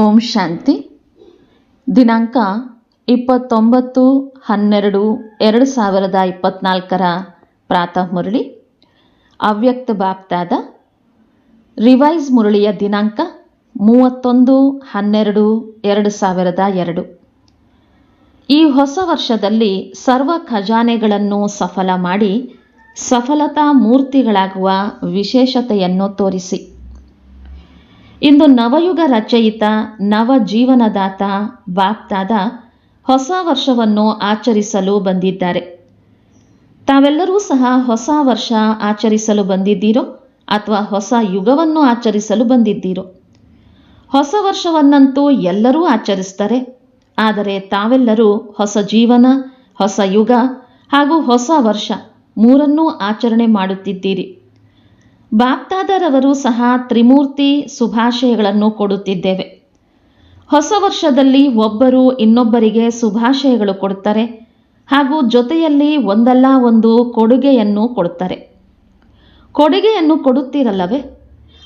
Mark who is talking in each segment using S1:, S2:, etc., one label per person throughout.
S1: ಓಂ ಶಾಂತಿ. ದಿನಾಂಕ ಇಪ್ಪತ್ತೊಂಬತ್ತು ಹನ್ನೆರಡು ಎರಡು ಸಾವಿರದ ಇಪ್ಪತ್ನಾಲ್ಕರ ಪ್ರಾತಃ ಮುರಳಿ. ಅವ್ಯಕ್ತ ಬಾಪ್ತಾದ ರಿವೈಸ್ ಮುರಳಿಯ ದಿನಾಂಕ ಮೂವತ್ತೊಂದು ಹನ್ನೆರಡು ಎರಡು ಸಾವಿರದ ಎರಡು. ಈ ಹೊಸ ವರ್ಷದಲ್ಲಿ ಸರ್ವ ಖಜಾನೆಗಳನ್ನು ಸಫಲ ಮಾಡಿ ಸಫಲತಾ ಮೂರ್ತಿಗಳಾಗುವ ವಿಶೇಷತೆಯನ್ನು ತೋರಿಸಿ. ಇಂದು ನವಯುಗ ರಚಯಿತ ನವ ಜೀವನದಾತ ಬಾಪ್ತಾದ ಹೊಸ ವರ್ಷವನ್ನು ಆಚರಿಸಲು ಬಂದಿದ್ದಾರೆ. ತಾವೆಲ್ಲರೂ ಸಹ ಹೊಸ ವರ್ಷ ಆಚರಿಸಲು ಬಂದಿದ್ದೀರೋ ಅಥವಾ ಹೊಸ ಯುಗವನ್ನು ಆಚರಿಸಲು ಬಂದಿದ್ದೀರೋ? ಹೊಸ ವರ್ಷವನ್ನಂತೂ ಎಲ್ಲರೂ ಆಚರಿಸ್ತಾರೆ. ಆದರೆ ತಾವೆಲ್ಲರೂ ಹೊಸ ಜೀವನ, ಹೊಸ ಯುಗ ಹಾಗೂ ಹೊಸ ವರ್ಷ ಮೂರನ್ನೂ ಆಚರಣೆ ಮಾಡುತ್ತಿದ್ದೀರಿ. ಬಾಪ್ತಾದರವರು ಸಹ ತ್ರಿಮೂರ್ತಿ ಶುಭಾಶಯಗಳನ್ನು ಕೊಡುತ್ತಿದ್ದೇವೆ. ಹೊಸ ವರ್ಷದಲ್ಲಿ ಒಬ್ಬರು ಇನ್ನೊಬ್ಬರಿಗೆ ಶುಭಾಶಯಗಳು ಕೊಡ್ತಾರೆ. ಹಾಗೂ ಜೊತೆಯಲ್ಲಿ ಒಂದಲ್ಲ ಒಂದು ಕೊಡುಗೆಯನ್ನು ಕೊಡುತ್ತಾರೆ ಕೊಡುಗೆಯನ್ನು ಕೊಡುತ್ತೀರಲ್ಲವೇ?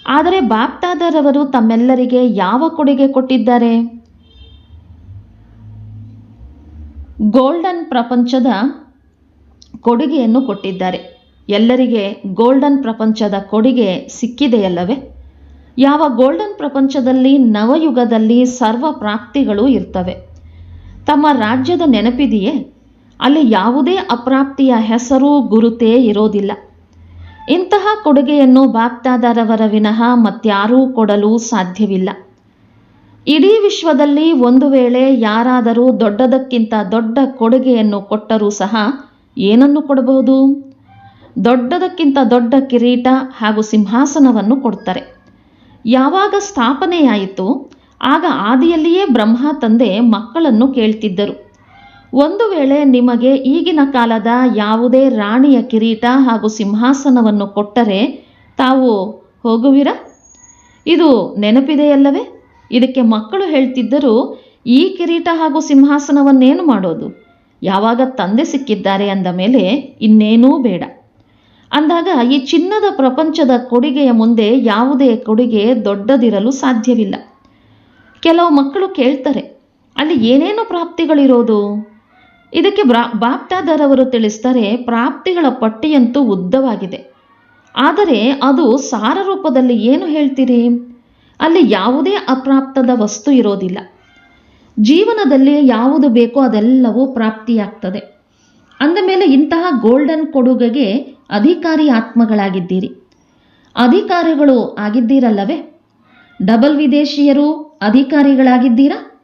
S1: ಆದರೆ ಬಾಪ್ತಾದರವರು ತಮ್ಮೆಲ್ಲರಿಗೆ ಯಾವ ಕೊಡುಗೆ ಕೊಟ್ಟಿದ್ದಾರೆ? ಗೋಲ್ಡನ್ ಪ್ರಪಂಚದ ಕೊಡುಗೆಯನ್ನು ಕೊಟ್ಟಿದ್ದಾರೆ. ಎಲ್ಲರಿಗೆ ಗೋಲ್ಡನ್ ಪ್ರಪಂಚದ ಕೊಡುಗೆ ಸಿಕ್ಕಿದೆಯಲ್ಲವೇ? ಯಾವ ಗೋಲ್ಡನ್ ಪ್ರಪಂಚದಲ್ಲಿ ನವಯುಗದಲ್ಲಿ ಸರ್ವ ಪ್ರಾಪ್ತಿಗಳು ಇರ್ತವೆ? ತಮ್ಮ ರಾಜ್ಯದ ನೆನಪಿದೆಯೇ? ಅಲ್ಲಿ ಯಾವುದೇ ಅಪ್ರಾಪ್ತಿಯ ಹೆಸರು ಗುರುತೇ ಇರೋದಿಲ್ಲ. ಇಂತಹ ಕೊಡುಗೆಯನ್ನು ಬಾಪ್ತಾದರವರ ವಿನಃ ಮತ್ಯಾರೂ ಕೊಡಲು ಸಾಧ್ಯವಿಲ್ಲ. ಇಡೀ ವಿಶ್ವದಲ್ಲಿ ಒಂದು ವೇಳೆ ಯಾರಾದರೂ ದೊಡ್ಡದಕ್ಕಿಂತ ದೊಡ್ಡ ಕೊಡುಗೆಯನ್ನು ಕೊಟ್ಟರೂ ಸಹ ಏನನ್ನು ಕೊಡಬಹುದು? ದೊಡ್ಡದಕ್ಕಿಂತ ದೊಡ್ಡ ಕಿರೀಟ ಹಾಗೂ ಸಿಂಹಾಸನವನ್ನು ಕೊಡ್ತಾರೆ. ಯಾವಾಗ ಸ್ಥಾಪನೆಯಾಯಿತು ಆಗ ಆದಿಯಲ್ಲಿಯೇ ಬ್ರಹ್ಮ ತಂದೆ ಮಕ್ಕಳನ್ನು ಕೇಳ್ತಿದ್ದರು. ಒಂದು ವೇಳೆ ನಿಮಗೆ ಈಗಿನ ಕಾಲದ ಯಾವುದೇ ರಾಣಿಯ ಕಿರೀಟ ಹಾಗೂ ಸಿಂಹಾಸನವನ್ನು ಕೊಟ್ಟರೆ ತಾವು ಹೋಗುವಿರಾ? ಇದು ನೆನಪಿದೆಯಲ್ಲವೇ? ಇದಕ್ಕೆ ಮಕ್ಕಳು ಹೇಳ್ತಿದ್ದರು ಈ ಕಿರೀಟ ಹಾಗೂ ಸಿಂಹಾಸನವನ್ನೇನು ಮಾಡೋದು? ಯಾವಾಗ ತಂದೆ ಸಿಕ್ಕಿದ್ದಾರೆ ಅಂದ ಮೇಲೆ ಇನ್ನೇನೂ ಬೇಡ. ಅಂದಾಗ ಈ ಚಿನ್ನದ ಪ್ರಪಂಚದ ಕೊಡುಗೆಯ ಮುಂದೆ ಯಾವುದೇ ಕೊಡುಗೆ ದೊಡ್ಡದಿರಲು ಸಾಧ್ಯವಿಲ್ಲ. ಕೆಲವು ಮಕ್ಕಳು ಕೇಳ್ತಾರೆ, ಅಲ್ಲಿ ಏನೇನು ಪ್ರಾಪ್ತಿಗಳಿರೋದು? ಇದಕ್ಕೆ ಬ್ರಾ, ಬಾಪ್ತಾದರವರು ತಿಳಿಸ್ತಾರೆ, ಪ್ರಾಪ್ತಿಗಳ ಪಟ್ಟಿಯಂತೂ ಉದ್ದವಾಗಿದೆ. ಆದರೆ ಅದು ಸಾರ ರೂಪದಲ್ಲಿ ಏನು ಹೇಳ್ತೀರಿ? ಅಲ್ಲಿ ಯಾವುದೇ ಅಪ್ರಾಪ್ತದ ವಸ್ತು ಇರೋದಿಲ್ಲ. ಜೀವನದಲ್ಲಿ ಯಾವುದು ಬೇಕೋ ಅದೆಲ್ಲವೂ ಪ್ರಾಪ್ತಿಯಾಗ್ತದೆ. ಅಂದ ಮೇಲೆ ಇಂತಹ ಗೋಲ್ಡನ್ ಕೊಡುಗೆಗೆ ಅಧಿಕಾರಿ ಆತ್ಮಗಳಾಗಿದ್ದೀರಿ. ಅಧಿಕಾರಿಗಳು ಆಗಿದ್ದೀರಲ್ಲವೇ? ಡಬಲ್ ವಿದೇಶಿಯರು ಅಧಿಕಾರಿಗಳಾಗಿದ್ದೀರಾ?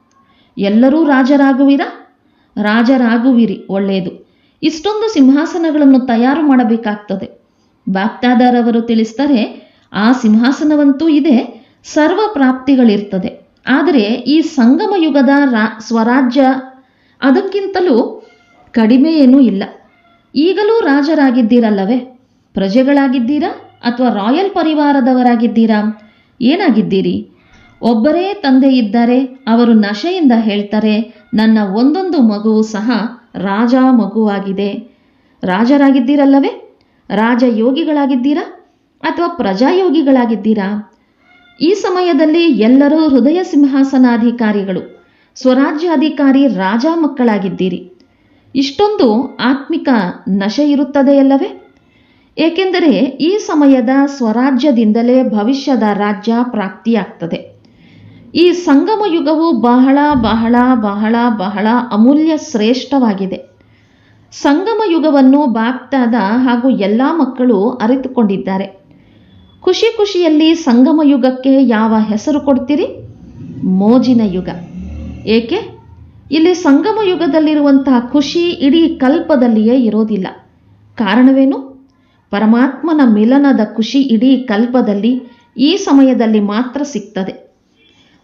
S1: ಎಲ್ಲರೂ ರಾಜರಾಗುವಿರಾ? ರಾಜರಾಗುವಿರಿ, ಒಳ್ಳೆಯದು. ಇಷ್ಟೊಂದು ಸಿಂಹಾಸನಗಳನ್ನು ತಯಾರು ಮಾಡಬೇಕಾಗ್ತದೆ. ಬಾಕ್ತಾದಾರವರು ತಿಳಿಸ್ತಾರೆ ಆ ಸಿಂಹಾಸನವಂತೂ ಇದೆ, ಸರ್ವ ಪ್ರಾಪ್ತಿಗಳಿರ್ತದೆ. ಆದರೆ ಈ ಸಂಗಮ ಯುಗದ ರಾ, ಸ್ವರಾಜ್ಯ ಅದಕ್ಕಿಂತಲೂ ಕಡಿಮೆ ಏನೂ ಇಲ್ಲ. ಈಗಲೂ ರಾಜರಾಗಿದ್ದೀರಲ್ಲವೇ? ಪ್ರಜೆಗಳಾಗಿದ್ದೀರಾ ಅಥವಾ ರಾಯಲ್ ಪರಿವಾರದವರಾಗಿದ್ದೀರಾ? ಏನಾಗಿದ್ದೀರಿ? ಒಬ್ಬರೇ ತಂದೆ ಇದ್ದಾರೆ ಅವರು ನಶೆಯಿಂದ ಹೇಳ್ತಾರೆ, ನನ್ನ ಒಂದೊಂದು ಮಗುವು ಸಹ ರಾಜ ಮಗುವಾಗಿದೆ. ರಾಜರಾಗಿದ್ದೀರಲ್ಲವೇ? ರಾಜಯೋಗಿಗಳಾಗಿದ್ದೀರಾ ಅಥವಾ ಪ್ರಜಾಯೋಗಿಗಳಾಗಿದ್ದೀರಾ? ಈ ಸಮಯದಲ್ಲಿ ಎಲ್ಲರೂ ಹೃದಯ ಸಿಂಹಾಸನಾಧಿಕಾರಿಗಳು ಸ್ವರಾಜ್ಯಾಧಿಕಾರಿ ರಾಜ ಮಕ್ಕಳಾಗಿದ್ದೀರಿ. ಇಷ್ಟೊಂದು ಆತ್ಮಿಕ ನಶೆ ಇರುತ್ತದೆಯಲ್ಲವೇ? ಏಕೆಂದರೆ ಈ ಸಮಯದ ಸ್ವರಾಜ್ಯದಿಂದಲೇ ಭವಿಷ್ಯದ ರಾಜ್ಯ ಪ್ರಾಪ್ತಿಯಾಗ್ತದೆ. ಈ ಸಂಗಮ ಯುಗವು ಬಹಳ ಬಹಳ ಬಹಳ ಬಹಳ ಅಮೂಲ್ಯ ಶ್ರೇಷ್ಠವಾಗಿದೆ. ಸಂಗಮ ಯುಗವನ್ನು ಬಾಪ್ತಾದ ಹಾಗೂ ಎಲ್ಲ ಮಕ್ಕಳು ಅರಿತುಕೊಂಡಿದ್ದಾರೆ. ಖುಷಿ ಖುಷಿಯಲ್ಲಿ ಸಂಗಮ ಯುಗಕ್ಕೆ ಯಾವ ಹೆಸರು ಕೊಡ್ತೀರಿ? ಮೋಜಿನ ಯುಗ. ಏಕೆ? ಇಲ್ಲಿ ಸಂಗಮ ಯುಗದಲ್ಲಿರುವಂತಹ ಖುಷಿ ಇಡೀ ಕಲ್ಪದಲ್ಲಿಯೇ ಇರೋದಿಲ್ಲ. ಕಾರಣವೇನು? ಪರಮಾತ್ಮನ ಮಿಲನದ ಖುಷಿ ಇಡೀ ಕಲ್ಪದಲ್ಲಿ ಈ ಸಮಯದಲ್ಲಿ ಮಾತ್ರ ಸಿಗ್ತದೆ.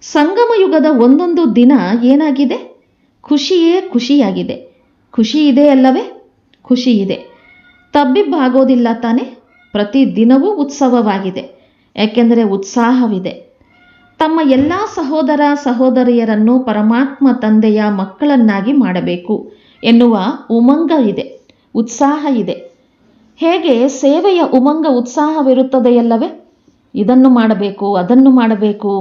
S1: ಸಂಗಮ ಯುಗದ ಒಂದೊಂದು ದಿನ ಏನಾಗಿದೆ? ಖುಷಿಯೇ ಖುಷಿಯಾಗಿದೆ. ಖುಷಿ ಇದೆ ಅಲ್ಲವೇ? ಖುಷಿ ಇದೆ. ತಬ್ಬಿಬ್ಬಾಗೋದಿಲ್ಲ ತಾನೆ? ಪ್ರತಿ ದಿನವೂ ಉತ್ಸವವಾಗಿದೆ. ಯಾಕೆಂದರೆ ಉತ್ಸಾಹವಿದೆ. ತಮ್ಮ ಎಲ್ಲ ಸಹೋದರ ಸಹೋದರಿಯರನ್ನು ಪರಮಾತ್ಮ ತಂದೆಯ ಮಕ್ಕಳನ್ನಾಗಿ ಮಾಡಬೇಕು ಎನ್ನುವ ಉಮಂಗ ಇದೆ, ಉತ್ಸಾಹ ಇದೆ. ಹೇಗೆ ಸೇವೆಯ ಉಮಂಗ, ಉತ್ಸಾಹವಿರುತ್ತದೆಯಲ್ಲವೇ? ಇದನ್ನು ಮಾಡಬೇಕು, ಅದನ್ನು ಮಾಡಬೇಕು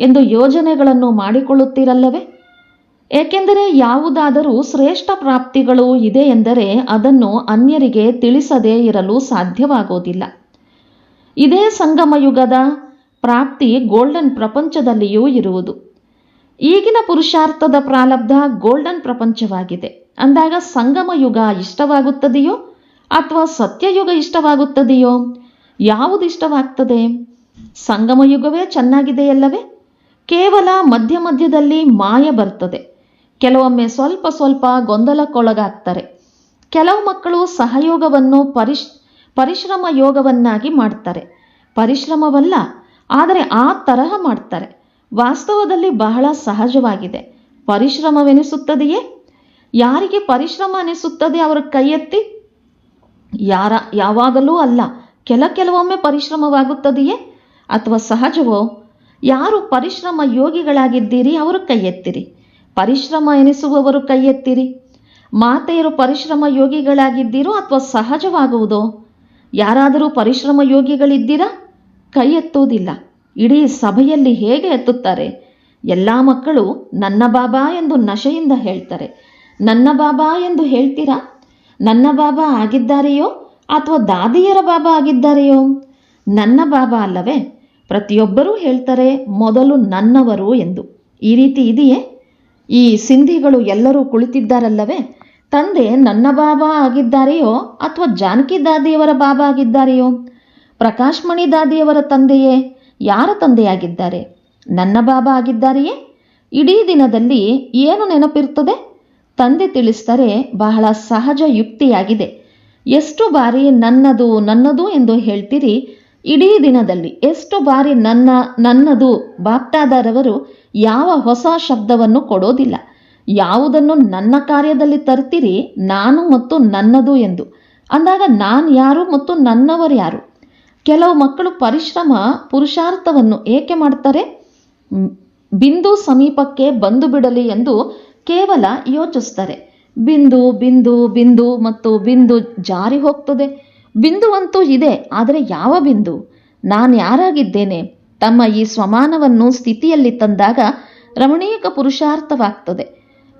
S1: ಎಂದು ಯೋಜನೆಗಳನ್ನು ಮಾಡಿಕೊಳ್ಳುತ್ತಿರಲ್ಲವೇ? ಏಕೆಂದರೆ ಯಾವುದಾದರೂ ಶ್ರೇಷ್ಠ ಪ್ರಾಪ್ತಿಗಳು ಇದೆ ಎಂದರೆ ಅದನ್ನು ಅನ್ಯರಿಗೆ ತಿಳಿಸದೇ ಇರಲು ಸಾಧ್ಯವಾಗೋದಿಲ್ಲ. ಇದೇ ಸಂಗಮ ಯುಗದ ಪ್ರಾಪ್ತಿ ಗೋಲ್ಡನ್ ಪ್ರಪಂಚದಲ್ಲಿಯೂ ಇರುವುದು. ಈಗಿನ ಪುರುಷಾರ್ಥದ ಪ್ರಾಲಬ್ಧ ಗೋಲ್ಡನ್ ಪ್ರಪಂಚವಾಗಿದೆ. ಅಂದಾಗ ಸಂಗಮ ಯುಗ ಇಷ್ಟವಾಗುತ್ತದೆಯೋ ಅಥವಾ ಸತ್ಯಯುಗ ಇಷ್ಟವಾಗುತ್ತದೆಯೋ? ಯಾವುದು ಇಷ್ಟವಾಗ್ತದೆ? ಸಂಗಮ ಯುಗವೇ ಚೆನ್ನಾಗಿದೆಯಲ್ಲವೇ ಕೇವಲ ಮಧ್ಯ ಮಧ್ಯದಲ್ಲಿ ಮಾಯ ಬರ್ತದೆ. ಕೆಲವೊಮ್ಮೆ ಸ್ವಲ್ಪ ಸ್ವಲ್ಪ ಗೊಂದಲಕ್ಕೊಳಗಾಗ್ತಾರೆ. ಕೆಲವು ಮಕ್ಕಳು ಸಹಯೋಗವನ್ನು ಪರಿಶ್, ಪರಿಶ್ರಮ ಯೋಗವನ್ನಾಗಿ ಮಾಡ್ತಾರೆ. ಪರಿಶ್ರಮವಲ್ಲ ಆದರೆ ಆ ತರಹ ಮಾಡ್ತಾರೆ. ವಾಸ್ತವದಲ್ಲಿ ಬಹಳ ಸಹಜವಾಗಿದೆ. ಪರಿಶ್ರಮವೆನಿಸುತ್ತದೆಯೇ? ಯಾರಿಗೆ ಪರಿಶ್ರಮ ಅನಿಸುತ್ತದೆ ಅವರ ಕೈ ಎತ್ತಿ ಯಾರ, ಯಾವಾಗಲೂ ಅಲ್ಲ. ಕೆಲ, ಕೆಲವೊಮ್ಮೆ ಪರಿಶ್ರಮವಾಗುತ್ತದೆಯೇ? ಅಥವಾ ಸಹಜವೋ? ಯಾರು ಪರಿಶ್ರಮ ಯೋಗಿಗಳಾಗಿದ್ದೀರಿ ಅವರು ಕೈ ಎತ್ತಿರಿ ಪರಿಶ್ರಮ ಎನಿಸುವವರು ಕೈ ಎತ್ತಿರಿ ಮಾತೆಯರು ಪರಿಶ್ರಮ ಯೋಗಿಗಳಾಗಿದ್ದೀರೋ ಅಥವಾ ಸಹಜವಾಗುವುದೋ? ಯಾರಾದರೂ ಪರಿಶ್ರಮ ಯೋಗಿಗಳಿದ್ದೀರಾ? ಕೈ ಎತ್ತುವುದಿಲ್ಲ. ಇಡೀ ಸಭೆಯಲ್ಲಿ ಹೇಗೆ ಎತ್ತುತ್ತಾರೆ? ಎಲ್ಲ ಮಕ್ಕಳು ನನ್ನ ಬಾಬಾ ಎಂದು ನಶೆಯಿಂದ ಹೇಳ್ತಾರೆ. ನನ್ನ ಬಾಬಾ ಎಂದು ಹೇಳ್ತೀರಾ? ನನ್ನ ಬಾಬಾ ಆಗಿದ್ದಾರೆಯೋ ಅಥವಾ ದಾದಿಯರ ಬಾಬಾ ಆಗಿದ್ದಾರೆಯೋ? ನನ್ನ ಬಾಬಾ ಅಲ್ಲವೇ? ಪ್ರತಿಯೊಬ್ಬರೂ ಹೇಳ್ತಾರೆ, ಮೊದಲು ನನ್ನವರು ಎಂದು. ಈ ರೀತಿ ಇದೆಯೇ? ಈ ಸಿಂಧಿಗಳು ಎಲ್ಲರೂ ಕುಳಿತಿದ್ದಾರಲ್ಲವೇ? ತಂದೆ ನನ್ನ ಬಾಬಾ ಆಗಿದ್ದಾರೆಯೋ ಅಥವಾ ಜಾನಕಿ ದಾದಿಯವರ ಬಾಬಾ ಆಗಿದ್ದಾರೆಯೋ? ಪ್ರಕಾಶ್ ಮಣಿ ದಾದಿಯವರ ತಂದೆಯೇ? ಯಾರ ತಂದೆಯಾಗಿದ್ದಾರೆ? ನನ್ನ ಬಾಬಾ ಆಗಿದ್ದಾರೆಯೇ? ಇಡೀ ದಿನದಲ್ಲಿ ಏನು ನೆನಪಿರ್ತದೆ? ತಂದೆ ತಿಳಿಸ್ತಾರೆ ಬಹಳ ಸಹಜ ಯುಕ್ತಿಯಾಗಿದೆ. ಎಷ್ಟು ಬಾರಿ ನನ್ನದು ನನ್ನದು ಎಂದು ಹೇಳ್ತೀರಿ? ಇಡೀ ದಿನದಲ್ಲಿ ಎಷ್ಟು ಬಾರಿ ನನ್ನ, ನನ್ನದು ಬಾಪ್ತಾದರವರು ಯಾವ ಹೊಸ ಶಬ್ದವನ್ನು ಕೊಡೋದಿಲ್ಲ. ಯಾವುದನ್ನು ನನ್ನ ಕಾರ್ಯದಲ್ಲಿ ತರ್ತೀರಿ? ನಾನು ಮತ್ತು ನನ್ನದು ಎಂದು. ಅಂದಾಗ ನಾನು ಯಾರು ಮತ್ತು ನನ್ನವರು ಯಾರು? ಕೆಲವು ಮಕ್ಕಳು ಪರಿಶ್ರಮ ಪುರುಷಾರ್ಥವನ್ನು ಏಕೆ ಮಾಡ್ತಾರೆ? ಬಿಂದು ಸಮೀಪಕ್ಕೆ ಬಂದು ಬಿಡಲಿ ಎಂದು ಕೇವಲ ಯೋಚಿಸ್ತಾರೆ. ಬಿಂದು ಬಿಂದು ಬಿಂದು ಮತ್ತು ಬಿಂದು ಜಾರಿ ಹೋಗ್ತದೆ. ಬಿಂದುವಂತೂ ಇದೆ, ಆದರೆ ಯಾವ ಬಿಂದು? ನಾನು ಯಾರಾಗಿದ್ದೇನೆ? ತಮ್ಮ ಈ ಸ್ವಮಾನವನ್ನು ಸ್ಥಿತಿಯಲ್ಲಿ ತಂದಾಗ ರಮಣೀಯಕ ಪುರುಷಾರ್ಥವಾಗ್ತದೆ.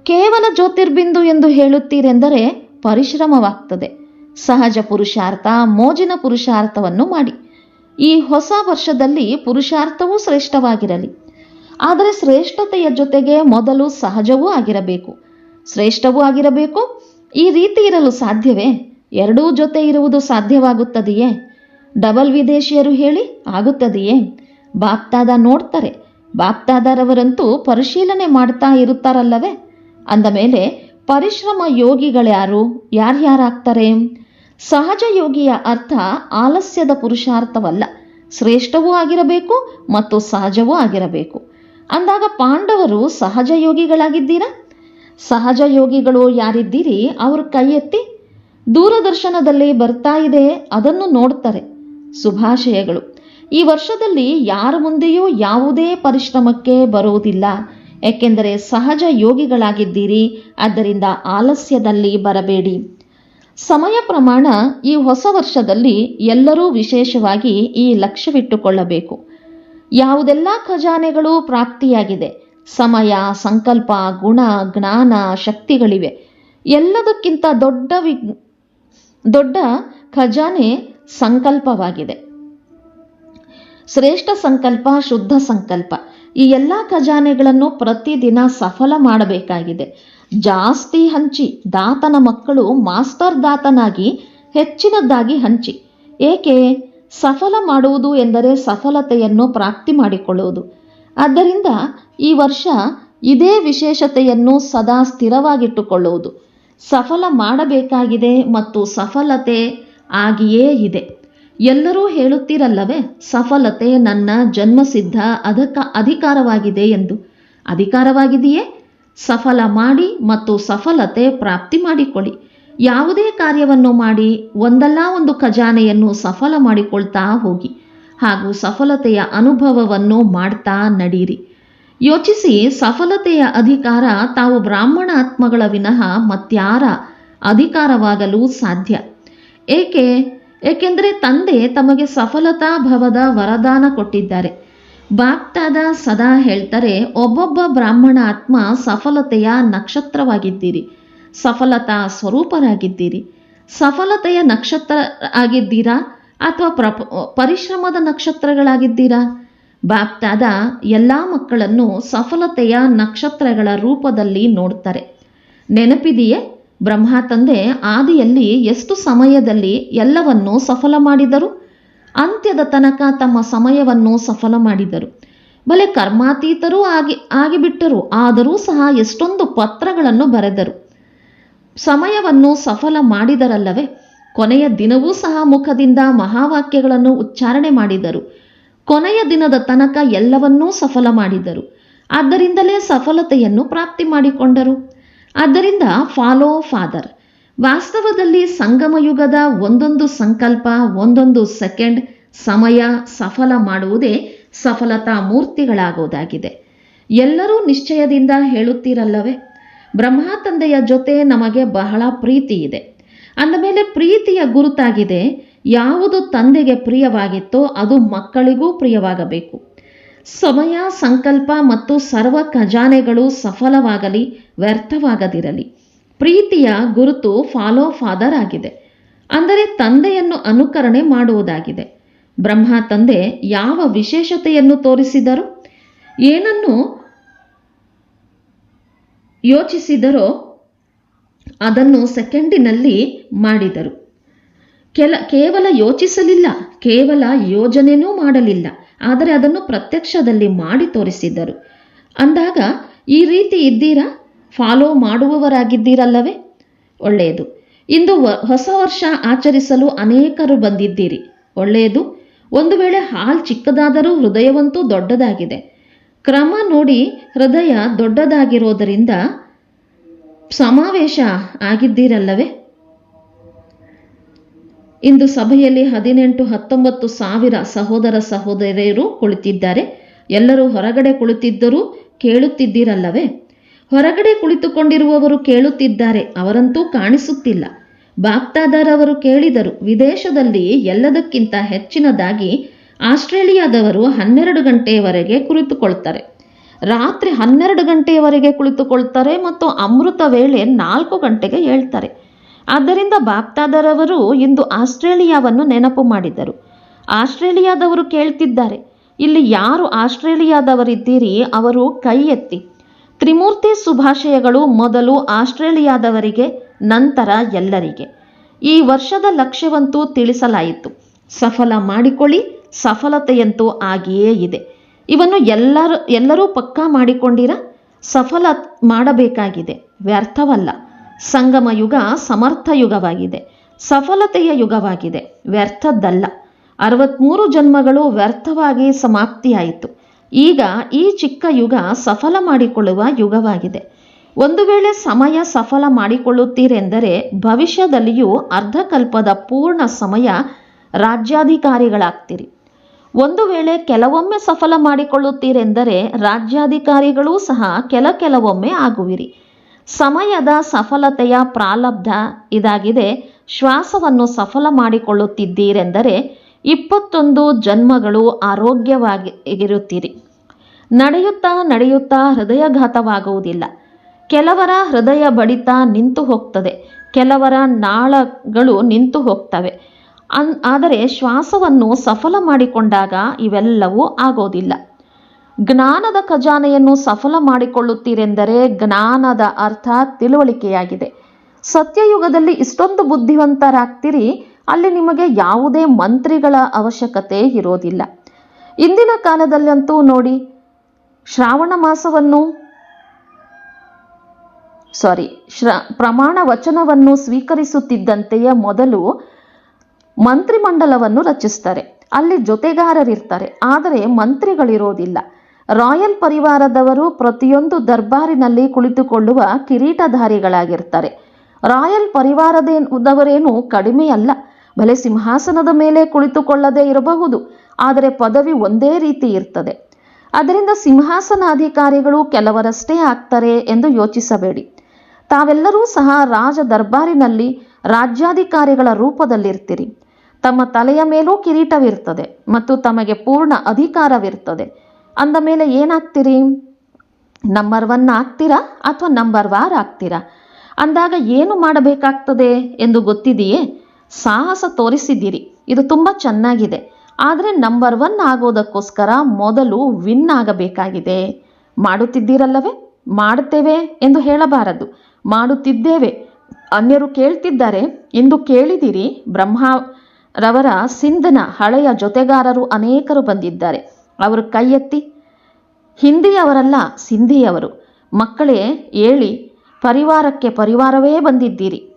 S1: ಕೇವಲ ಜ್ಯೋತಿರ್ಬಿಂದು ಎಂದು ಹೇಳುತ್ತೀರೆಂದರೆ ಪರಿಶ್ರಮವಾಗ್ತದೆ. ಸಹಜ ಪುರುಷಾರ್ಥ, ಮೋಜಿನ ಪುರುಷಾರ್ಥವನ್ನು ಮಾಡಿ. ಈ ಹೊಸ ವರ್ಷದಲ್ಲಿ ಪುರುಷಾರ್ಥವೂ ಶ್ರೇಷ್ಠವಾಗಿರಲಿ. ಆದರೆ ಶ್ರೇಷ್ಠತೆಯ ಜೊತೆಗೆ ಮೊದಲು ಸಹಜವೂ ಆಗಿರಬೇಕು. ಶ್ರೇಷ್ಠವೂ ಆಗಿರಬೇಕು. ಈ ರೀತಿ ಇರಲು ಸಾಧ್ಯವೇ? ಎರಡೂ ಜೊತೆ ಇರುವುದು ಸಾಧ್ಯವಾಗುತ್ತದೆಯೇ? ಡಬಲ್ ವಿದೇಶಿಯರು ಹೇಳಿ, ಆಗುತ್ತದೆಯೇ? ಬಾಪ್ತಾದ ನೋಡ್ತಾರೆ. ಬಾಪ್ತಾದರವರಂತೂ ಪರಿಶೀಲನೆ ಮಾಡ್ತಾ ಇರುತ್ತಾರಲ್ಲವೇ? ಅಂದ ಮೇಲೆ ಪರಿಶ್ರಮ ಯೋಗಿಗಳ್ಯಾರು? ಯಾರ್ಯಾರಾಗ್ತಾರೆ? ಸಹಜ ಯೋಗಿಯ ಅರ್ಥ ಆಲಸ್ಯದ ಪುರುಷಾರ್ಥವಲ್ಲ. ಶ್ರೇಷ್ಠವೂ ಆಗಿರಬೇಕು ಮತ್ತು ಸಹಜವೂ ಆಗಿರಬೇಕು. ಅಂದಾಗ ಪಾಂಡವರು ಸಹಜ ಯೋಗಿಗಳಾಗಿದ್ದೀರಾ ಸಹಜ ಯೋಗಿಗಳು ಯಾರಿದ್ದೀರಿ? ಅವರು ಕೈ ಎತ್ತಿ ದೂರದರ್ಶನದಲ್ಲಿ ಬರ್ತಾ ಇದೆ, ಅದನ್ನು ನೋಡ್ತಾರೆ. ಶುಭಾಶಯಗಳು ಈ ವರ್ಷದಲ್ಲಿ ಯಾರ ಮುಂದೆಯೂ ಯಾವುದೇ ಪರಿಶ್ರಮಕ್ಕೆ ಬರುವುದಿಲ್ಲ. ಏಕೆಂದರೆ ಸಹಜ ಯೋಗಿಗಳಾಗಿದ್ದೀರಿ ಆದ್ದರಿಂದ ಆಲಸ್ಯದಲ್ಲಿ ಬರಬೇಡಿ. ಸಮಯ ಪ್ರಮಾಣ ಈ ಹೊಸ ವರ್ಷದಲ್ಲಿ ಎಲ್ಲರೂ ವಿಶೇಷವಾಗಿ ಈ ಲಕ್ಷ್ಯವಿಟ್ಟುಕೊಳ್ಳಬೇಕು. ಯಾವುದೆಲ್ಲ ಖಜಾನೆಗಳು ಪ್ರಾಪ್ತಿಯಾಗಿದೆ? ಸಮಯ, ಸಂಕಲ್ಪ, ಗುಣ, ಜ್ಞಾನ, ಶಕ್ತಿಗಳಿವೆ. ಎಲ್ಲದಕ್ಕಿಂತ ದೊಡ್ಡ ವಿ, ದೊಡ್ಡ ಖಜಾನೆ ಸಂಕಲ್ಪವಾಗಿದೆ. ಶ್ರೇಷ್ಠ ಸಂಕಲ್ಪ, ಶುದ್ಧ ಸಂಕಲ್ಪ ಈ ಎಲ್ಲ ಖಜಾನೆಗಳನ್ನು ಪ್ರತಿದಿನ ಸಫಲ ಮಾಡಬೇಕಾಗಿದೆ. ಜಾಸ್ತಿ ಹಂಚಿ ದಾತನ ಮಕ್ಕಳು ಮಾಸ್ಟರ್ ದಾತನಾಗಿ ಹೆಚ್ಚಿನದ್ದಾಗಿ ಹಂಚಿ. ಏಕೆ? ಸಫಲ ಮಾಡುವುದು ಎಂದರೆ ಸಫಲತೆಯನ್ನು ಪ್ರಾಪ್ತಿ ಮಾಡಿಕೊಳ್ಳುವುದು. ಆದ್ದರಿಂದ ಈ ವರ್ಷ ಇದೇ ವಿಶೇಷತೆಯನ್ನು ಸದಾ ಸ್ಥಿರವಾಗಿಟ್ಟುಕೊಳ್ಳುವುದು. ಸಫಲ ಮಾಡಬೇಕಾಗಿದೆ ಮತ್ತು ಸಫಲತೆ ಆಗಿಯೇ ಇದೆ. ಎಲ್ಲರೂ ಹೇಳುತ್ತೀರಲ್ಲವೇ, ಸಫಲತೆ ನನ್ನ ಜನ್ಮಸಿದ್ಧ ಅದಕ್ಕ ಅಧಿಕಾರವಾಗಿದೆ ಎಂದು. ಅಧಿಕಾರವಾಗಿದೆಯೇ? ಸಫಲ ಮಾಡಿ ಮತ್ತು ಸಫಲತೆ ಪ್ರಾಪ್ತಿ ಮಾಡಿಕೊಳ್ಳಿ. ಯಾವುದೇ ಕಾರ್ಯವನ್ನು ಮಾಡಿ ಒಂದಲ್ಲ ಒಂದು ಖಜಾನೆಯನ್ನು ಸಫಲ ಮಾಡಿಕೊಳ್ತಾ ಹೋಗಿ. ಹಾಗೂ ಸಫಲತೆಯ ಅನುಭವವನ್ನು ಮಾಡ್ತಾ ನಡೀರಿ. ಯೋಚಿಸಿ, ಸಫಲತೆಯ ಅಧಿಕಾರ ತಾವು ಬ್ರಾಹ್ಮಣ ಆತ್ಮಗಳ ವಿನಃ ಮತ್ಯಾರ ಅಧಿಕಾರವಾಗಲು ಸಾಧ್ಯ. ಏಕೆ? ಏಕೆಂದರೆ ತಂದೆ ತಮಗೆ ಸಫಲತಾ ಭವದ ವರದಾನ ಕೊಟ್ಟಿದ್ದಾರೆ. ಬಾಪ್ತಾದ ಸದಾ ಹೇಳ್ತಾರೆ, ಒಬ್ಬೊಬ್ಬ ಬ್ರಾಹ್ಮಣ ಆತ್ಮ ಸಫಲತೆಯ ನಕ್ಷತ್ರವಾಗಿದ್ದೀರಿ. ಸಫಲತಾ ಸ್ವರೂಪರಾಗಿದ್ದೀರಿ. ಸಫಲತೆಯ ನಕ್ಷತ್ರ ಆಗಿದ್ದೀರಾ? ಅಥವಾ ಪ್ರಪ, ಪರಿಶ್ರಮದ ನಕ್ಷತ್ರಗಳಾಗಿದ್ದೀರಾ? ಬಾಕ್ತಾದ ಎಲ್ಲ ಮಕ್ಕಳನ್ನು ಸಫಲತೆಯ ನಕ್ಷತ್ರಗಳ ರೂಪದಲ್ಲಿ ನೋಡ್ತಾರೆ. ನೆನಪಿದೆಯೇ? ಬ್ರಹ್ಮ ತಂದೆ ಆದಿಯಲ್ಲಿ ಎಷ್ಟು ಸಮಯದಲ್ಲಿ ಎಲ್ಲವನ್ನೂ ಸಫಲ ಮಾಡಿದರು? ಅಂತ್ಯದ ತನಕ ತಮ್ಮ ಸಮಯವನ್ನು ಸಫಲ ಮಾಡಿದರು. ಬಲೆ ಕರ್ಮಾತೀತರೂ ಆಗಿ, ಆಗಿಬಿಟ್ಟರು, ಆದರೂ ಸಹ ಎಷ್ಟೊಂದು ಪತ್ರಗಳನ್ನು ಬರೆದರು. ಸಮಯವನ್ನು ಸಫಲ ಮಾಡಿದರಲ್ಲವೇ, ಕೊನೆಯ ದಿನವೂ ಸಹ ಮುಖದಿಂದ ಮಹಾವಾಕ್ಯಗಳನ್ನು ಉಚ್ಚಾರಣೆ ಮಾಡಿದರು. ಕೊನೆಯ ದಿನದ ತನಕ ಎಲ್ಲವನ್ನೂ ಸಫಲ ಮಾಡಿದರು. ಆದ್ದರಿಂದಲೇ ಸಫಲತೆಯನ್ನು ಪ್ರಾಪ್ತಿ ಮಾಡಿಕೊಂಡರು. ಆದ್ದರಿಂದ ಫಾಲೋ ಫಾದರ್ ವಾಸ್ತವದಲ್ಲಿ ಸಂಗಮ ಯುಗದ ಒಂದೊಂದು ಸಂಕಲ್ಪ, ಒಂದೊಂದು ಸೆಕೆಂಡ್ ಸಮಯ ಸಫಲ ಮಾಡುವುದೇ ಸಫಲತಾ ಮೂರ್ತಿಗಳಾಗುವುದಾಗಿದೆ ಎಲ್ಲರೂ ನಿಶ್ಚಯದಿಂದ ಹೇಳುತ್ತೀರಲ್ಲವೇ? ಬ್ರಹ್ಮ ತಂದೆಯ ಜೊತೆ ನಮಗೆ ಬಹಳ ಪ್ರೀತಿ ಇದೆ. ಅಂದಮೇಲೆ ಪ್ರೀತಿಯ ಗುರುತಾಗಿದೆ. ಯಾವುದು ತಂದೆಗೆ ಪ್ರಿಯವಾಗಿತ್ತೋ ಅದು ಮಕ್ಕಳಿಗೂ ಪ್ರಿಯವಾಗಬೇಕು. ಸಮಯ, ಸಂಕಲ್ಪ ಮತ್ತು ಸರ್ವ ಖಜಾನೆಗಳು ಸಫಲವಾಗಲಿ, ವ್ಯರ್ಥವಾಗದಿರಲಿ. ಪ್ರೀತಿಯ ಗುರುತು ಫಾಲೋ ಫಾದರ್ ಆಗಿದೆ. ಅಂದರೆ ತಂದೆಯನ್ನು ಅನುಕರಣೆ ಮಾಡುವುದಾಗಿದೆ. ಬ್ರಹ್ಮ ತಂದೆ ಯಾವ ವಿಶೇಷತೆಯನ್ನು ತೋರಿಸಿದರು? ಏನನ್ನು ಯೋಚಿಸಿದರೋ ಅದನ್ನು ಸೆಕೆಂಡಿನಲ್ಲಿ ಮಾಡಿದರು. ಕೆಲ, ಕೇವಲ ಯೋಚಿಸಲಿಲ್ಲ, ಕೇವಲ ಯೋಜನೆನೂ ಮಾಡಲಿಲ್ಲ, ಆದರೆ ಅದನ್ನು ಪ್ರತ್ಯಕ್ಷದಲ್ಲಿ ಮಾಡಿ ತೋರಿಸಿದ್ದರು ಅಂದಾಗ ಈ ರೀತಿ ಇದ್ದೀರಾ? ಫಾಲೋ ಮಾಡುವವರಾಗಿದ್ದೀರಲ್ಲವೇ? ಒಳ್ಳೆಯದು. ಇಂದು ಹೊಸ ವರ್ಷ ಆಚರಿಸಲು ಅನೇಕರು ಬಂದಿದ್ದೀರಿ. ಒಳ್ಳೆಯದು. ಒಂದು ವೇಳೆ ಹಾಲ್ ಚಿಕ್ಕದಾದರೂ ಹೃದಯವಂತೂ ದೊಡ್ಡದಾಗಿದೆ. ಕ್ರಮ ನೋಡಿ ಹೃದಯ ದೊಡ್ಡದಾಗಿರೋದರಿಂದ ಸಮಾವೇಶ ಆಗಿದ್ದೀರಲ್ಲವೇ? ಇಂದು ಸಭೆಯಲ್ಲಿ ಹದಿನೆಂಟು, ಹತ್ತೊಂಬತ್ತು ಸಾವಿರ ಸಹೋದರ ಸಹೋದರಿಯರು ಕುಳಿತಿದ್ದಾರೆ. ಎಲ್ಲರೂ ಹೊರಗಡೆ ಕುಳಿತಿದ್ದರೂ ಕೇಳುತ್ತಿದ್ದೀರಲ್ಲವೇ? ಹೊರಗಡೆ ಕುಳಿತುಕೊಂಡಿರುವವರು ಕೇಳುತ್ತಿದ್ದಾರೆ, ಅವರಂತೂ ಕಾಣಿಸುತ್ತಿಲ್ಲ. ಬಾಗ್ದಾದರವರು ಕೇಳಿದರು, ವಿದೇಶದಲ್ಲಿ ಎಲ್ಲದಕ್ಕಿಂತ ಹೆಚ್ಚಿನದಾಗಿ ಆಸ್ಟ್ರೇಲಿಯಾದವರು ಹನ್ನೆರಡು ಗಂಟೆಯವರೆಗೆ ಕುಳಿತುಕೊಳ್ತಾರೆ. ರಾತ್ರಿ ಹನ್ನೆರಡು ಗಂಟೆಯವರೆಗೆ ಕುಳಿತುಕೊಳ್ತಾರೆ ಮತ್ತು ಅಮೃತ ವೇಳೆ ನಾಲ್ಕು ಗಂಟೆಗೆ ಹೇಳ್ತಾರೆ ಆದ್ದರಿಂದ ಬಾಪ್ತಾದರವರು ಇಂದು ಆಸ್ಟ್ರೇಲಿಯಾವನ್ನು ನೆನಪು ಮಾಡಿದರು. ಆಸ್ಟ್ರೇಲಿಯಾದವರು ಕೇಳ್ತಿದ್ದಾರೆ, ಇಲ್ಲಿ ಯಾರು ಆಸ್ಟ್ರೇಲಿಯಾದವರಿದ್ದೀರಿ? ಅವರು ಕೈ ಎತ್ತಿ. ತ್ರಿಮೂರ್ತಿ ಶುಭಾಶಯಗಳು ಮೊದಲು ಆಸ್ಟ್ರೇಲಿಯಾದವರಿಗೆ, ನಂತರ ಎಲ್ಲರಿಗೆ. ಈ ವರ್ಷದ ಲಕ್ಷ್ಯವಂತೂ ತಿಳಿಸಲಾಯಿತು. ಸಫಲ ಮಾಡಿಕೊಳ್ಳಿ, ಸಫಲತೆಯಂತೂ ಆಗಿಯೇ ಇದೆ. ಇವನ್ನು ಎಲ್ಲರೂ ಎಲ್ಲರೂ ಪಕ್ಕಾ ಮಾಡಿಕೊಂಡಿರ? ಸಫಲ ಮಾಡಬೇಕಾಗಿದೆ. ವ್ಯರ್ಥವಲ್ಲ. ಸಂಗಮ ಯುಗ ಸಮರ್ಥ ಯುಗವಾಗಿದೆ. ಸಫಲತೆಯ ಯುಗವಾಗಿದೆ. ವ್ಯರ್ಥದ್ದಲ್ಲ. ಅರವತ್ಮೂರು ಜನ್ಮಗಳು ವ್ಯರ್ಥವಾಗಿ ಸಮಾಪ್ತಿಯಾಯಿತು. ಈಗ ಈ ಚಿಕ್ಕ ಯುಗ ಸಫಲ ಮಾಡಿಕೊಳ್ಳುವ ಯುಗವಾಗಿದೆ. ಒಂದು ವೇಳೆ ಸಮಯ ಸಫಲ ಮಾಡಿಕೊಳ್ಳುತ್ತೀರೆಂದರೆ ಭವಿಷ್ಯದಲ್ಲಿಯೂ ಅರ್ಧಕಲ್ಪದ ಪೂರ್ಣ ಸಮಯ ರಾಜ್ಯಾಧಿಕಾರಿಗಳಾಗ್ತೀರಿ. ಒಂದು ವೇಳೆ ಕೆಲವೊಮ್ಮೆ ಸಫಲ ಮಾಡಿಕೊಳ್ಳುತ್ತೀರೆಂದರೆ ರಾಜ್ಯಾಧಿಕಾರಿಗಳೂ ಸಹ ಕೆಲ ಕೆಲವೊಮ್ಮೆ ಆಗುವಿರಿ. ಸಮಯದ ಸಫಲತೆಯ ಪ್ರಾಲಬ್ಧ ಇದಾಗಿದೆ. ಶ್ವಾಸವನ್ನು ಸಫಲ ಮಾಡಿಕೊಳ್ಳುತ್ತಿದ್ದೀರೆಂದರೆ ಇಪ್ಪತ್ತೊಂದು ಜನ್ಮಗಳು ಆರೋಗ್ಯವಾಗಿ ಇರುತ್ತೀರಿ ನಡೆಯುತ್ತಾ ನಡೆಯುತ್ತಾ ಹೃದಯಘಾತವಾಗುವುದಿಲ್ಲ. ಕೆಲವರ ಹೃದಯ ಬಡಿತ ನಿಂತು ಹೋಗ್ತದೆ. ಕೆಲವರ ನಾಳಗಳು ನಿಂತು ಹೋಗ್ತವೆ. ಅನ್, ಆದರೆ ಶ್ವಾಸವನ್ನು ಸಫಲ ಮಾಡಿಕೊಂಡಾಗ ಇವೆಲ್ಲವೂ ಆಗೋದಿಲ್ಲ. ಜ್ಞಾನದ ಖಜಾನೆಯನ್ನು ಸಫಲ ಮಾಡಿಕೊಳ್ಳುತ್ತೀರೆಂದರೆ ಜ್ಞಾನದ ಅರ್ಥ ತಿಳುವಳಿಕೆಯಾಗಿದೆ. ಸತ್ಯಯುಗದಲ್ಲಿ ಇಷ್ಟೊಂದು ಬುದ್ಧಿವಂತರಾಗ್ತೀರಿ ಅಲ್ಲಿ ನಿಮಗೆ ಯಾವುದೇ ಮಂತ್ರಿಗಳ ಅವಶ್ಯಕತೆ ಇರೋದಿಲ್ಲ. ಇಂದಿನ ಕಾಲದಲ್ಲಂತೂ ನೋಡಿ, ಶ್ರಾವಣ ಮಾಸವನ್ನು ಸಾರಿ ಶ್ರ, ಪ್ರಮಾಣ ವಚನವನ್ನು ಸ್ವೀಕರಿಸುತ್ತಿದ್ದಂತೆಯೇ ಮೊದಲು ಮಂತ್ರಿಮಂಡಲವನ್ನು ರಚಿಸ್ತಾರೆ. ಅಲ್ಲಿ ಜೊತೆಗಾರರಿರ್ತಾರೆ. ಆದರೆ ಮಂತ್ರಿಗಳಿರೋದಿಲ್ಲ. ರಾಯಲ್ ಪರಿವಾರದವರು ಪ್ರತಿಯೊಂದು ದರ್ಬಾರಿನಲ್ಲಿ ಕುಳಿತುಕೊಳ್ಳುವ ಕಿರೀಟಧಾರಿಗಳಾಗಿರ್ತಾರೆ. ರಾಯಲ್ ಪರಿವಾರದವರೇನು ಕಡಿಮೆಯಲ್ಲ. ಭಲೆ ಸಿಂಹಾಸನದ ಮೇಲೆ ಕುಳಿತುಕೊಳ್ಳದೇ ಇರಬಹುದು, ಆದರೆ ಪದವಿ ಒಂದೇ ರೀತಿ ಇರ್ತದೆ. ಅದರಿಂದ ಸಿಂಹಾಸನಾಧಿಕಾರಿಗಳು ಕೆಲವರಷ್ಟೇ ಆಗ್ತಾರೆ ಎಂದು ಯೋಚಿಸಬೇಡಿ. ತಾವೆಲ್ಲರೂ ಸಹ ರಾಜ ದರ್ಬಾರಿನಲ್ಲಿ ರಾಜ್ಯಾಧಿಕಾರಿಗಳ ರೂಪದಲ್ಲಿರ್ತೀರಿ. ತಮ್ಮ ತಲೆಯ ಮೇಲೂ ಕಿರೀಟವಿರ್ತದೆ ಮತ್ತು ತಮಗೆ ಪೂರ್ಣ ಅಧಿಕಾರವಿರ್ತದೆ. ಅಂದ ಮೇಲೆ ಏನಾಗ್ತೀರಿ? ನಂಬರ್ ಒನ್ ಆಗ್ತೀರಾ ಅಥವಾ ನಂಬರ್ ವಾರ್ ಆಗ್ತೀರಾ? ಅಂದಾಗ ಏನು ಮಾಡಬೇಕಾಗ್ತದೆ ಎಂದು ಗೊತ್ತಿದೆಯೇ? ಸಾಹಸ ತೋರಿಸಿದ್ದೀರಿ. ಇದು ತುಂಬ ಚೆನ್ನಾಗಿದೆ. ಆದರೆ ನಂಬರ್ ಒನ್ ಆಗೋದಕ್ಕೋಸ್ಕರ ಮೊದಲು ವಿನ್ ಆಗಬೇಕಾಗಿದೆ. ಮಾಡುತ್ತಿದ್ದೀರಲ್ಲವೇ? ಮಾಡುತ್ತೇವೆ ಎಂದು ಹೇಳಬಾರದು. ಮಾಡುತ್ತಿದ್ದೇವೆ. ಅನ್ಯರು ಕೇಳ್ತಿದ್ದಾರೆ. ಎಂದು ಕೇಳಿದಿರಿ, ಬ್ರಹ್ಮರವರ ಸಿಂಧನ ಹಳೆಯ ಜೊತೆಗಾರರು ಅನೇಕರು ಬಂದಿದ್ದಾರೆ. ಅವರು ಕೈ ಎತ್ತಿ ಹಿಂದಿಯವರಲ್ಲ, ಸಿಂಧಿಯವರು. ಮಕ್ಕಳೇ ಹೇಳಿ ಪರಿವಾರಕ್ಕೆ ಪರಿವಾರವೇ ಬಂದಿದ್ದೀರಿ.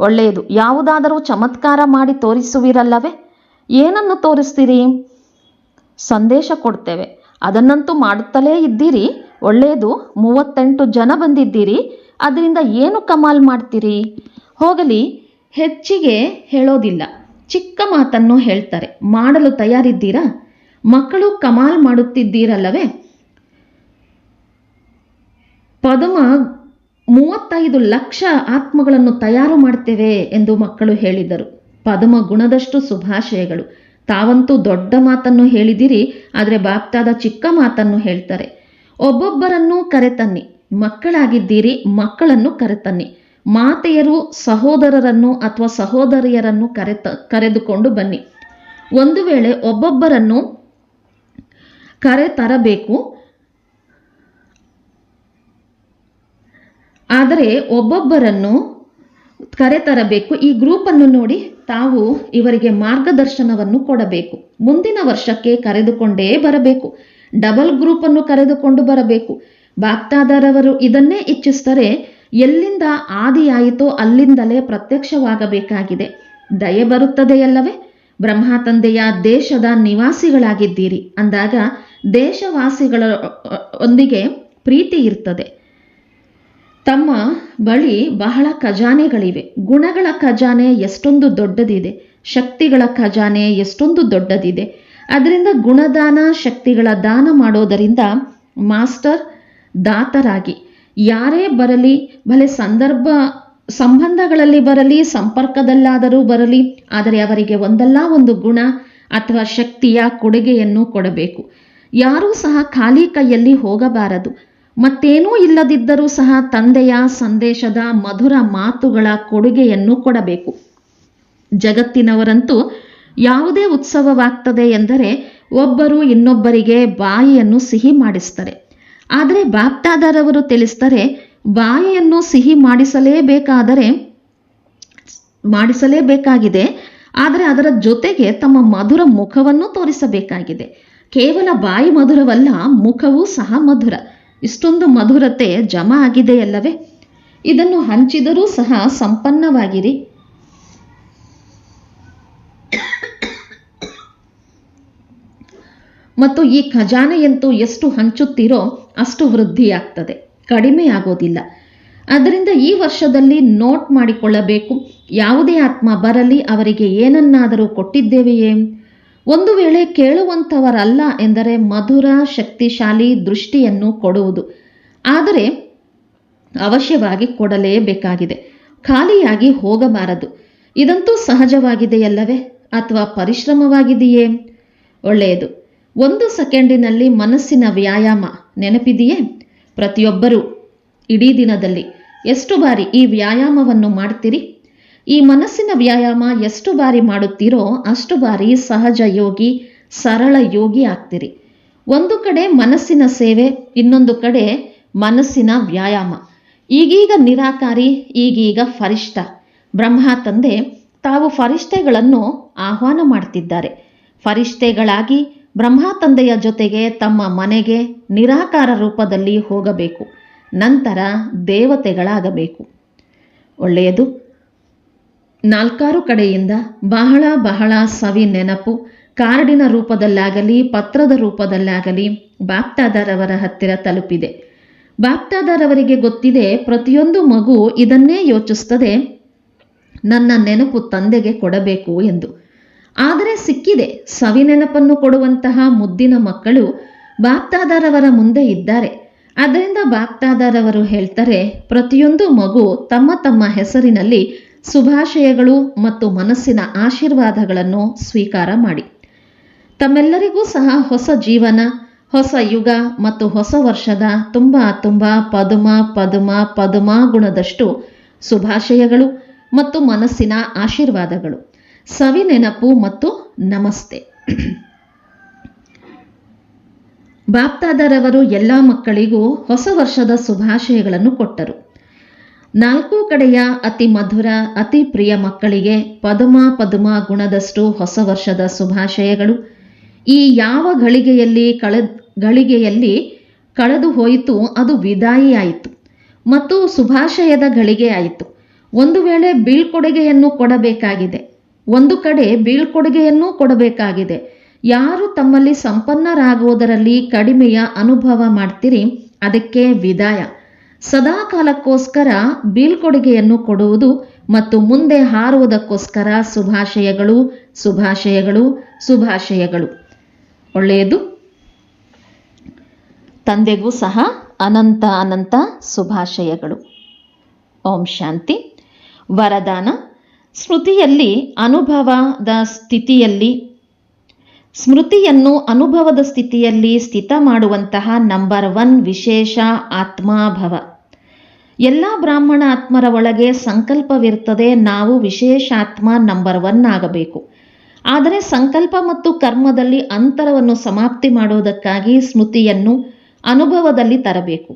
S1: ಒಳ್ಳೆಯದು. ಯಾವುದಾದರೂ ಚಮತ್ಕಾರ ಮಾಡಿ ತೋರಿಸುವಿರಲ್ಲವೇ? ಏನನ್ನು ತೋರಿಸ್ತೀರಿ? ಸಂದೇಶ ಕೊಡ್ತೇವೆ. ಅದನ್ನಂತೂ ಮಾಡುತ್ತಲೇ ಇದ್ದೀರಿ. ಒಳ್ಳೆಯದು. ಮೂವತ್ತೆಂಟು ಜನ ಬಂದಿದ್ದೀರಿ. ಅದರಿಂದ ಏನು ಕಮಾಲ್ ಮಾಡ್ತೀರಿ? ಹೋಗಲಿ. ಹೆಚ್ಚಿಗೆ ಹೇಳೋದಿಲ್ಲ. ಚಿಕ್ಕ ಮಾತನ್ನು ಹೇಳ್ತಾರೆ. ಮಾಡಲು ತಯಾರಿದ್ದೀರಾ? ಮಕ್ಕಳು ಕಮಾಲ್ ಮಾಡುತ್ತಿದ್ದೀರಲ್ಲವೇ? ಪದಮ ಮೂವತ್ತೈದು ಲಕ್ಷ ಆತ್ಮಗಳನ್ನು ತಯಾರು ಮಾಡ್ತೇವೆ ಎಂದು ಮಕ್ಕಳು ಹೇಳಿದರು. ಪದಮ ಗುಣದಷ್ಟು ಶುಭಾಶಯಗಳು. ತಾವಂತೂ ದೊಡ್ಡ ಮಾತನ್ನು ಹೇಳಿದಿರಿ, ಆದರೆ ಬಾಪ್ತಾದ ಚಿಕ್ಕ ಮಾತನ್ನು ಹೇಳ್ತಾರೆ. ಒಬ್ಬೊಬ್ಬರನ್ನು ಕರೆತನ್ನಿ. ಮಕ್ಕಳಾಗಿದ್ದೀರಿ, ಮಕ್ಕಳನ್ನು ಕರೆತನ್ನಿ. ಮಾತೆಯರು ಸಹೋದರರನ್ನು ಅಥವಾ ಸಹೋದರಿಯರನ್ನು ಕರೆತ, ಕರೆದುಕೊಂಡು ಬನ್ನಿ. ಒಂದು ವೇಳೆ ಒಬ್ಬೊಬ್ಬರನ್ನು ಕರೆ ತರಬೇಕು ಆದರೆ ಒಬ್ಬೊಬ್ಬರನ್ನು ಕರೆತರಬೇಕು. ಈ ಗ್ರೂಪನ್ನು ನೋಡಿ ತಾವು ಇವರಿಗೆ ಮಾರ್ಗದರ್ಶನವನ್ನು ಕೊಡಬೇಕು. ಮುಂದಿನ ವರ್ಷಕ್ಕೆ ಕರೆದುಕೊಂಡೇ ಬರಬೇಕು. ಡಬಲ್ ಗ್ರೂಪನ್ನು ಕರೆದುಕೊಂಡು ಬರಬೇಕು. ಭಕ್ತಾದರವರು ಇದನ್ನೇ ಇಚ್ಛಿಸ್ತಾರೆ ಎಲ್ಲಿಂದ ಆದಿಯಾಯಿತೋ ಅಲ್ಲಿಂದಲೇ ಪ್ರತ್ಯಕ್ಷವಾಗಬೇಕಾಗಿದೆ. ದಯೆ ಬರುತ್ತದೆಯಲ್ಲವೇ ಬ್ರಹ್ಮ ತಂದೆಯ ದೇಶದ ನಿವಾಸಿಗಳಾಗಿದ್ದೀರಿ. ಅಂದಾಗ ದೇಶವಾಸಿಗಳ ಒಂದಿಗೆ ಪ್ರೀತಿ ಇರ್ತದೆ. ತಮ್ಮ ಬಳಿ ಬಹಳ ಖಜಾನೆಗಳಿವೆ. ಗುಣಗಳ ಖಜಾನೆ ಎಷ್ಟೊಂದು ದೊಡ್ಡದಿದೆ. ಶಕ್ತಿಗಳ ಖಜಾನೆ ಎಷ್ಟೊಂದು ದೊಡ್ಡದಿದೆ. ಅದರಿಂದ ಗುಣದಾನ, ಶಕ್ತಿಗಳ ದಾನ ಮಾಡೋದರಿಂದ ಮಾಸ್ಟರ್ ದಾತರಾಗಿ. ಯಾರೇ ಬರಲಿ ಭಲೆ ಸಂದರ್ಭ, ಸಂಬಂಧಗಳಲ್ಲಿ ಬರಲಿ, ಸಂಪರ್ಕದಲ್ಲಾದರೂ ಬರಲಿ, ಆದರೆ ಅವರಿಗೆ ಒಂದಲ್ಲ ಒಂದು ಗುಣ ಅಥವಾ ಶಕ್ತಿಯ ಕೊಡುಗೆಯನ್ನು ಕೊಡಬೇಕು. ಯಾರೂ ಸಹ ಖಾಲಿ ಕೈಯಲ್ಲಿ ಹೋಗಬಾರದು. ಮತ್ತೇನೂ ಇಲ್ಲದಿದ್ದರೂ ಸಹ ತಂದೆಯ ಸಂದೇಶದ ಮಧುರ ಮಾತುಗಳ ಕೊಡುಗೆಯನ್ನು ಕೊಡಬೇಕು. ಜಗತ್ತಿನವರಂತೂ ಯಾವುದೇ ಉತ್ಸವವಾಗ್ತದೆ ಎಂದರೆ ಒಬ್ಬರು ಇನ್ನೊಬ್ಬರಿಗೆ ಬಾಯಿಯನ್ನು ಸಿಹಿ ಮಾಡಿಸ್ತಾರೆ. ಆದರೆ ಬಾಪ್ತಾದರವರು ತಿಳಿಸ್ತಾರೆ ಬಾಯಿಯನ್ನು ಸಿಹಿ ಮಾಡಿಸಲೇಬೇಕಾದರೆ ಮಾಡಿಸಲೇಬೇಕಾಗಿದೆ. ಆದರೆ ಅದರ ಜೊತೆಗೆ ತಮ್ಮ ಮಧುರ ಮುಖವನ್ನು ತೋರಿಸಬೇಕಾಗಿದೆ. ಕೇವಲ ಬಾಯಿ ಮಧುರವಲ್ಲ, ಮುಖವೂ ಸಹ ಮಧುರ. ಇಷ್ಟೊಂದು ಮಧುರತೆ ಜಮಾ ಆಗಿದೆಯಲ್ಲವೇ? ಇದನ್ನು ಹಂಚಿದರೂ ಸಹ ಸಂಪನ್ನವಾಗಿರಿ. ಮತ್ತು ಈ ಖಜಾನೆಯಂತೂ ಎಷ್ಟು ಹಂಚುತ್ತೀರೋ ಅಷ್ಟು ವೃದ್ಧಿಯಾಗ್ತದೆ. ಕಡಿಮೆ ಆಗೋದಿಲ್ಲ ಅದರಿಂದ ಈ ವರ್ಷದಲ್ಲಿ ನೋಟ್ ಮಾಡಿಕೊಳ್ಳಬೇಕು. ಯಾವುದೇ ಆತ್ಮ ಬರಲಿ, ಅವರಿಗೆ ಏನನ್ನಾದರೂ ಕೊಟ್ಟಿದ್ದೇವೆಯೇ? ಒಂದು ವೇಳೆ ಕೇಳುವಂಥವರಲ್ಲ ಎಂದರೆ ಮಧುರ, ಶಕ್ತಿಶಾಲಿ ದೃಷ್ಟಿಯನ್ನು ಕೊಡುವುದು. ಆದರೆ ಅವಶ್ಯವಾಗಿ ಕೊಡಲೇಬೇಕಾಗಿದೆ. ಖಾಲಿಯಾಗಿ ಹೋಗಬಾರದು. ಇದಂತೂ ಸಹಜವಾಗಿದೆಯಲ್ಲವೇ? ಅಥವಾ ಪರಿಶ್ರಮವಾಗಿದೆಯೇ? ಒಳ್ಳೆಯದು. ಒಂದು ಸೆಕೆಂಡಿನಲ್ಲಿ ಮನಸ್ಸಿನ ವ್ಯಾಯಾಮ ನೆನಪಿದೆಯೇ? ಪ್ರತಿಯೊಬ್ಬರೂ ಇಡೀ ದಿನದಲ್ಲಿ ಎಷ್ಟು ಬಾರಿ ಈ ವ್ಯಾಯಾಮವನ್ನು ಮಾಡ್ತೀರಿ? ಈ ಮನಸ್ಸಿನ ವ್ಯಾಯಾಮ ಎಷ್ಟು ಬಾರಿ ಮಾಡುತ್ತೀರೋ ಅಷ್ಟು ಬಾರಿ ಸಹಜ ಯೋಗಿ, ಸರಳ ಯೋಗಿ ಆಗ್ತೀರಿ. ಒಂದು ಕಡೆ ಮನಸ್ಸಿನ ಸೇವೆ, ಇನ್ನೊಂದು ಕಡೆ ಮನಸ್ಸಿನ ವ್ಯಾಯಾಮ. ಈಗೀಗ ನಿರಾಕಾರಿ, ಈಗೀಗ ಫರಿಷ್ಠ. ಬ್ರಹ್ಮ ತಂದೆ ತಾವು ಫರಿಷ್ಠೆಗಳನ್ನು ಆಹ್ವಾನ ಮಾಡ್ತಿದ್ದಾರೆ. ಫರಿಷ್ಠೆಗಳಾಗಿ ಬ್ರಹ್ಮ ತಂದೆಯ ಜೊತೆಗೆ ತಮ್ಮ ಮನೆಗೆ ನಿರಾಕಾರ ರೂಪದಲ್ಲಿ ಹೋಗಬೇಕು. ನಂತರ ದೇವತೆಗಳಾಗಬೇಕು. ಒಳ್ಳೆಯದು. ನಾಲ್ಕಾರು ಕಡೆಯಿಂದ ಬಹಳ ಬಹಳ ಸವಿ ನೆನಪು ಕಾರ್ಡಿನ ರೂಪದಲ್ಲಾಗಲಿ, ಪತ್ರದ ರೂಪದಲ್ಲಾಗಲಿ ಬಾಪ್ತಾದಾರವರ ಹತ್ತಿರ ತಲುಪಿದೆ. ಬಾಪ್ತಾದಾರವರಿಗೆ ಗೊತ್ತಿದೆ, ಪ್ರತಿಯೊಂದು ಮಗು ಇದನ್ನೇ ಯೋಚಿಸ್ತದೆ, ನನ್ನ ನೆನಪು ತಂದೆಗೆ ಕೊಡಬೇಕು ಎಂದು. ಆದರೆ ಸಿಕ್ಕಿದೆ, ಸವಿ ನೆನಪನ್ನು ಕೊಡುವಂತಹ ಮುದ್ದಿನ ಮಕ್ಕಳು ಬಾಪ್ತಾದಾರವರ ಮುಂದೆ ಇದ್ದಾರೆ. ಅದರಿಂದ ಬಾಪ್ತಾದಾರವರು ಹೇಳ್ತಾರೆ, ಪ್ರತಿಯೊಂದು ಮಗು ತಮ್ಮ ತಮ್ಮ ಹೆಸರಿನಲ್ಲಿ ಶುಭಾಶಯಗಳು ಮತ್ತು ಮನಸ್ಸಿನ ಆಶೀರ್ವಾದಗಳನ್ನು ಸ್ವೀಕಾರ ಮಾಡಿ. ತಮ್ಮೆಲ್ಲರಿಗೂ ಸಹ ಹೊಸ ಜೀವನ, ಹೊಸ ಯುಗ ಮತ್ತು ಹೊಸ ವರ್ಷದ ತುಂಬ ತುಂಬ ಪದುಮ ಪದುಮ ಪದುಮ ಗುಣದಷ್ಟು ಶುಭಾಶಯಗಳು ಮತ್ತು ಮನಸ್ಸಿನ ಆಶೀರ್ವಾದಗಳು. ಸವಿ ನೆನಪು ಮತ್ತು ನಮಸ್ತೆ. ಬಾಪ್ತಾದರವರು ಎಲ್ಲ ಮಕ್ಕಳಿಗೂ ಹೊಸ ವರ್ಷದ ಶುಭಾಶಯಗಳನ್ನು ಕೊಟ್ಟರು. ನಾಲ್ಕು ಕಡೆಯ ಅತಿ ಮಧುರ, ಅತಿ ಪ್ರಿಯ ಮಕ್ಕಳಿಗೆ ಪದುಮ ಪದುಮ ಗುಣದಷ್ಟು ಹೊಸ ವರ್ಷದ ಶುಭಾಶಯಗಳು. ಈ ಯಾವ ಗಳಿಗೆಯಲ್ಲಿ ಕಳೆ ಗಳಿಗೆಯಲ್ಲಿ ಕಳೆದು ಹೋಯಿತು, ಅದು ವಿದಾಯಿಯಾಯಿತು. ಮತ್ತು ಶುಭಾಶಯದ ಗಳಿಗೆ ಆಯಿತು. ಒಂದು ವೇಳೆ ಬೀಳ್ಕೊಡುಗೆಯನ್ನು ಕೊಡಬೇಕಾಗಿದೆ. ಒಂದು ಕಡೆ ಬೀಳ್ಕೊಡುಗೆಯನ್ನೂ ಕೊಡಬೇಕಾಗಿದೆ. ಯಾರು ತಮ್ಮಲ್ಲಿ ಸಂಪನ್ನರಾಗುವುದರಲ್ಲಿ ಕಡಿಮೆಯ ಅನುಭವ ಮಾಡ್ತೀರಿ, ಅದಕ್ಕೆ ವಿದಾಯ. ಸದಾ ಕಾಲಕ್ಕೋಸ್ಕರ ಬೀಳ್ಕೊಡುಗೆಯನ್ನು ಕೊಡುವುದು ಮತ್ತು ಮುಂದೆ ಹಾರುವುದಕ್ಕೋಸ್ಕರ ಶುಭಾಶಯಗಳು ಶುಭಾಶಯಗಳು ಶುಭಾಶಯಗಳು. ಒಳ್ಳೆಯದು. ತಂದೆಗೂ ಸಹ ಅನಂತ ಅನಂತ ಶುಭಾಶಯಗಳು. ಓಂ ಶಾಂತಿ. ವರದಾನ. ಸ್ಮೃತಿಯಲ್ಲಿ, ಅನುಭವದ ಸ್ಥಿತಿಯಲ್ಲಿ, ಸ್ಮೃತಿಯನ್ನು ಅನುಭವದ ಸ್ಥಿತಿಯಲ್ಲಿ ಸ್ಥಿತ ಮಾಡುವಂತಹ ನಂಬರ್ ಒನ್ ವಿಶೇಷ ಆತ್ಮಾಭವ. ಎಲ್ಲ ಬ್ರಾಹ್ಮಣ ಆತ್ಮರ ಒಳಗೆ ಸಂಕಲ್ಪವಿರ್ತದೆ, ನಾವು ವಿಶೇಷಾತ್ಮ ನಂಬರ್ ಒನ್ ಆಗಬೇಕು. ಆದರೆ ಸಂಕಲ್ಪ ಮತ್ತು ಕರ್ಮದಲ್ಲಿ ಅಂತರವನ್ನು ಸಮಾಪ್ತಿ ಮಾಡುವುದಕ್ಕಾಗಿ ಸ್ಮೃತಿಯನ್ನು ಅನುಭವದಲ್ಲಿ ತರಬೇಕು.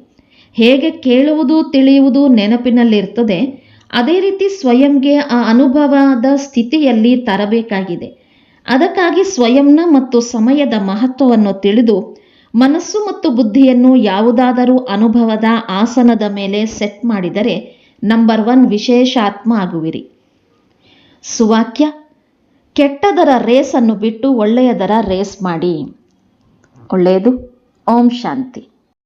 S1: ಹೇಗೆ ಕೇಳುವುದು ತಿಳಿಯುವುದು ನೆನಪಿನಲ್ಲಿರ್ತದೆ, ಅದೇ ರೀತಿ ಸ್ವಯಂಗೆ ಆ ಅನುಭವದ ಸ್ಥಿತಿಯಲ್ಲಿ ತರಬೇಕಾಗಿದೆ. ಅದಕ್ಕಾಗಿ ಸ್ವಯಂನ ಮತ್ತು ಸಮಯದ ಮಹತ್ವವನ್ನು ತಿಳಿದು ಮನಸ್ಸು ಮತ್ತು ಬುದ್ಧಿಯನ್ನು ಯಾವುದಾದರೂ ಅನುಭವದ ಆಸನದ ಮೇಲೆ ಸೆಟ್ ಮಾಡಿದರೆ ನಂಬರ್ ಒನ್ ವಿಶೇಷಾತ್ಮ ಆಗುವಿರಿ. ಸುವಾಕ್ಯ, ಕೆಟ್ಟದರ ರೇಸನ್ನು ಬಿಟ್ಟು ಒಳ್ಳೆಯದರ ರೇಸ್ ಮಾಡಿ. ಒಳ್ಳೆಯದು, ಓಂ ಶಾಂತಿ.